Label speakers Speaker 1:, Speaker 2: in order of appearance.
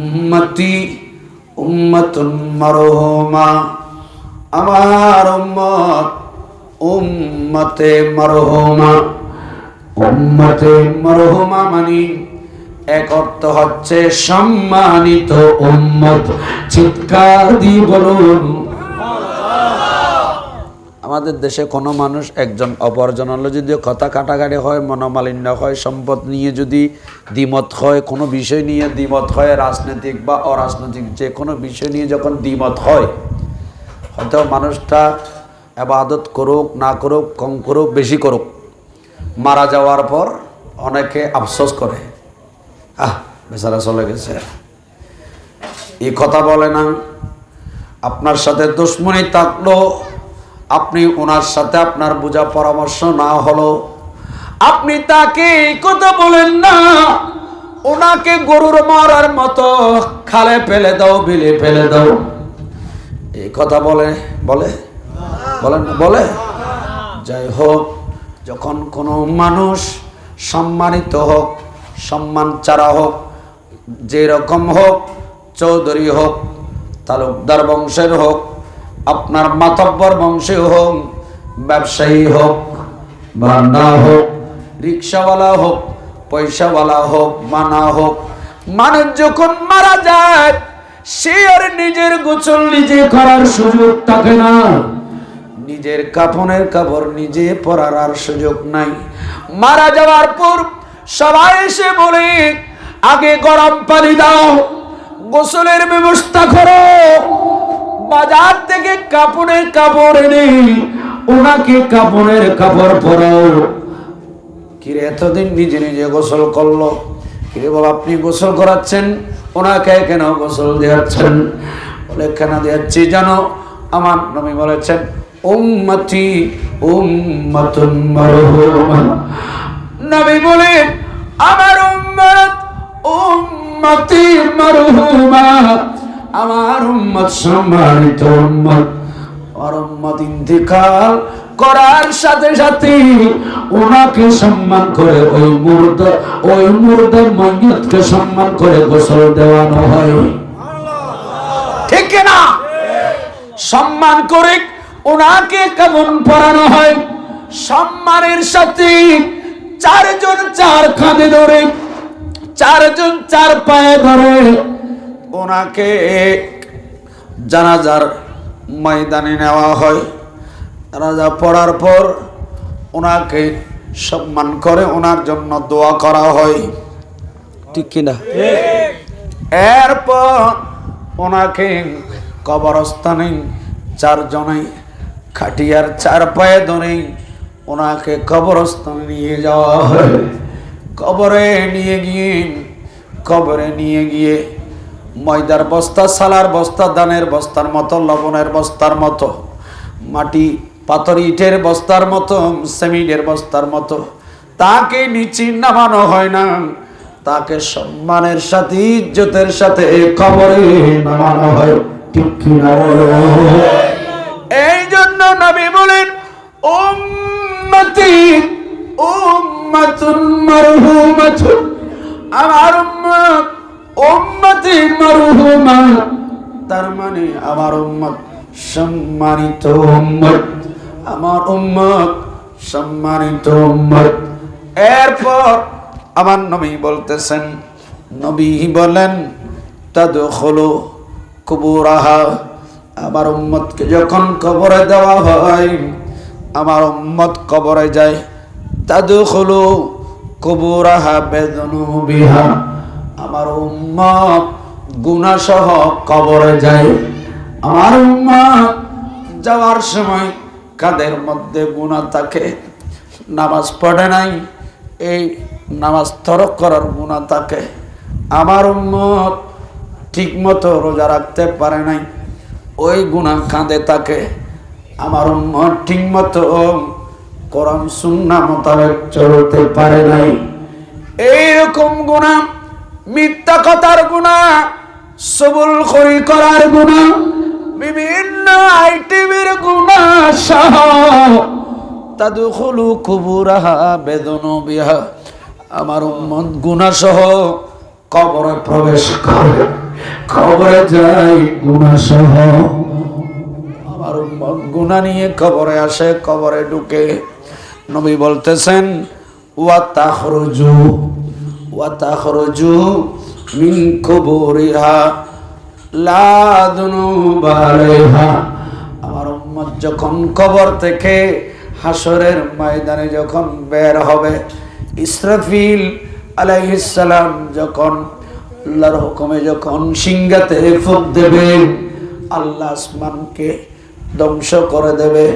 Speaker 1: উম্মতি উম্মতুন মারহুমা। আমার উম্মত উম্মতে মারহুমা। উম্মতে মারহুমা মানি এক অর্থ হচ্ছে সম্মানিত উম্মত। চিৎকার দিয়ে বলুন আমাদের দেশে কোনো মানুষ একজন অপরজন হলে যদি কথা কাটাকাটি হয়, মনোমালিন্য হয়, সম্পদ নিয়ে যদি দ্বিমত হয়, কোনো বিষয় নিয়ে দ্বিমত হয়, রাজনৈতিক বা অরাজনৈতিক, যে কোনো বিষয় নিয়ে যখন দ্বিমত হয়, হয়তো মানুষটা আবাদত করুক, না করুক, কম করুক, বেশি করুক, মারা যাওয়ার পর অনেকে আফসোস করে, আহ, বেচারা চলে গেছে। এই কথা বলে না। আপনার সাথে দুশ্মনী থাকল আপনি ওনার সাথে আপনার বোঝা পরামর্শ না হলো। আপনি তাকে এই কথা বলেন না, ওনাকে গরুর মারার মতো খালে ফেলে দাও, বিলে ফেলে দাও। এই কথা বলে বলে? বলেন না, বলে? যাই হোক, যখন কোনো মানুষ সম্মানিত হোক, সম্মান চারা হোক যে রকম হোক, চৌধুরী হোক, তালুকদার বংশের হোক আপনার মাতব্বর বংশে হোক, ব্যবসায়ী হোক বা না হোক, রিক্সাওয়ালা হোক, পয়সাওয়ালা হোক বা না হোক, মানুষ যখন মারা যায়, সে আর নিজের গোসল নিজে করার সুযোগ থাকে না। নিজের কাপনের কাপড় নিজে পরার আর সুযোগ নাই। মারা যাওয়ার পর সবাই এসে বলে, আগে গরম পানি দাও, গোসলের ব্যবস্থা করো। বাজার থেকে কাপড়ের কাপড় এনে ওনাকে কাপড়ের কাপড় পরাও। কিরে, এতদিন নিজে নিজে গোসল করল। কিরে বাবা, আপনি গোসল করাচ্ছেন? ওনাকে কেন গোসল দিয়াচ্ছেন বলে, কেন দিয়াচ্ছি জানো? আমার নবী বলেছেন, উম্মতি, উম্মাতুন মারহুমা নবী বলেন, আমার উম্মত উম্মতি মারহুমা। আমার উম্মত, সম্মানিত উম্মত। আমার উম্মত ইন্তিকাল করার সাথে সাথে ওনাকে সম্মান করে ওই মুর্দ, ওই মুর্দের মঞ্জতকে সম্মান করে গোসল দেওয়ানো হয়। ঠিক না? সম্মান করে ওনাকে কেমন পড়ানো হয়? সম্মানের সাথে চারজন চার কাঁধে ধরে, চারজন চার পায়ে ধরে ওনাকে জানাজার ময়দানে নেওয়া হয়। জানাজা পড়ার পর ওনাকে সম্মান করে ওনার জন্য দোয়া করা হয়। ঠিক কিনা? এরপর ওনাকে কবরস্থানে চারজনে খাটিয়ার চার পায়ে ধরে ওনাকে কবরস্থানে নিয়ে যাওয়া হয়। কবরে নিয়ে গিয়ে, কবরে নিয়ে গিয়ে ময়দার বস্তা, সালার বস্তা, দানের বস্তার মতো, লবণের বস্তার মতো, মাটি, পাথর, ইটের বস্তার মতো সেমিনের বস্তার মতো। তাকে নিচে নামানো হয় না। তাকে সম্মানের সাথে, ইজ্জতের সাথে কবরে নামানো হয়। এই জন্য নবী বলেন, উম্মতি, উম্মাতুন মারহুমাতুন, আমার উম্মত উম্মতি মারহুমা। তার মানে আমার উম্মত, সম্মানিত উম্মত। আমার উম্মত, সম্মানিত উম্মত। এরপর আমার নবী বলতেছেন, নবী বলেন, তাদখুলু কুবুরাহা। আমার উম্মতকে যখন কবরে দেওয়া হয়, আমার উম্মত কবরে যায়, তাদখুলু কুবুরাহা বেদনুবিহা আমার উম্মত গুনাসহ কবরে যায়। আমার উম্মত যাওয়ার সময় কাদের মধ্যে গুণা থাকে? নামাজ পড়ে নাই, এই নামাজ তরক করার গুণা থাকে। আমার উম্মত ঠিক মতো রোজা রাখতে পারে নাই, ওই গুণা কাঁদে থাকে। আমার উম্মত ঠিক মতো কোরআন সুন্না মোতাবেক চলতে পারে নাই। এইরকম গুণা মিথ্যা কথার গুণা, সবুল খড়ি করার গুণা, বিভিন্ন আইটেমের গুণা সহ। তাদুখুলু কুবুরাহা বেদনু বিহা। আমার উম্মত গুণা সহ কবরে প্রবেশ করে। খবরে যায় গুণা সহ। আমার উম্মত গুণা নিয়ে কবরে আসে, কবরে ঢুকে। নবী বলতেছেন, ওয়া তাখরুজু তাখরুজু মিন কুবুরিহা লা দুনুবা আলাইহা আমার উম্মত যখন কবর থেকে হাসরের ময়দানে যখন বের হবে, ইসরাফিল আলাইহিসসালাম যখন আল্লাহর হুকুমে যখন সিংহাতে ফুক দেবে, আল্লাহ আসমানকে ধ্বংস করে দেবে।